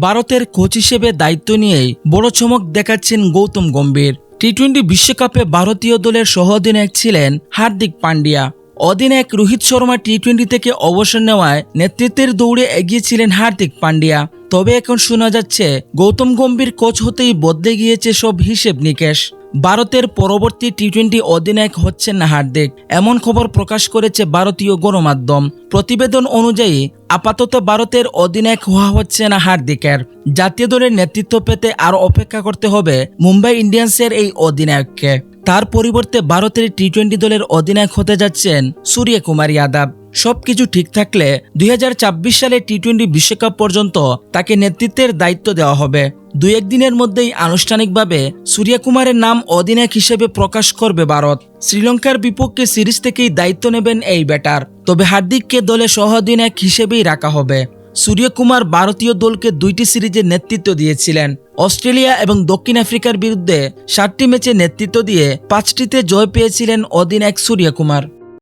ভারতের কোচ হিসেবে দায়িত্ব নিয়েই বড় চমক দেখাচ্ছেন গৌতম গম্ভীর। টি টোয়েন্টি বিশ্বকাপে ভারতীয় দলের সহ অধিনায়ক ছিলেন হার্দিক পান্ডিয়া। অধিনায়ক রোহিত শর্মা টি টোয়েন্টি থেকে অবসর নেওয়ায় নেতৃত্বের দৌড়ে এগিয়েছিলেন হার্দিক পান্ডিয়া। তবে এখন শোনা যাচ্ছে, গৌতম গম্ভীর কোচ হতেই বদলে গিয়েছে সব হিসেব নিকেশ। ভারতের পরবর্তী টি টোয়েন্টি অধিনায়ক হচ্ছেন না হার্দিক। এমন খবর প্রকাশ করেছে ভারতীয় গণমাধ্যম। প্রতিবেদন অনুযায়ী, আপাতত ভারতের অধিনায়ক হওয়া হচ্ছে না হার্দিকের। জাতীয় দলের নেতৃত্ব পেতে আরও অপেক্ষা করতে হবে মুম্বাই ইন্ডিয়ান্সের এই অধিনায়ককে। তার পরিবর্তে ভারতের টি টোয়েন্টি দলের অধিনায়ক হতে যাচ্ছেন সূর্যকুমার যাদব। সবকিছু ঠিক থাকলে দুই সালে টি টোয়েন্টি বিশ্বকাপ পর্যন্ত তাকে নেতৃত্বের দায়িত্ব দেওয়া হবে। দুই একদিনের মধ্যেই আনুষ্ঠানিকভাবে সূর্যকুমারের নাম অধিনায়ক হিসেবে প্রকাশ করবে ভারত। শ্রীলঙ্কার বিপক্ষে সিরিজ থেকেই দায়িত্ব নেবেন এই ব্যাটার। তবে হার্দিককে দলে সহ অধিনায়ক হিসেবেই রাখা হবে। সূর্যকুমার ভারতীয় দলকে দুইটি সিরিজের নেতৃত্ব দিয়েছিলেন। অস্ট্রেলিয়া এবং দক্ষিণ আফ্রিকার বিরুদ্ধে সাতটি ম্যাচে নেতৃত্ব দিয়ে পাঁচটিতে জয় পেয়েছিলেন অধিনায়ক সূর্যকুমার।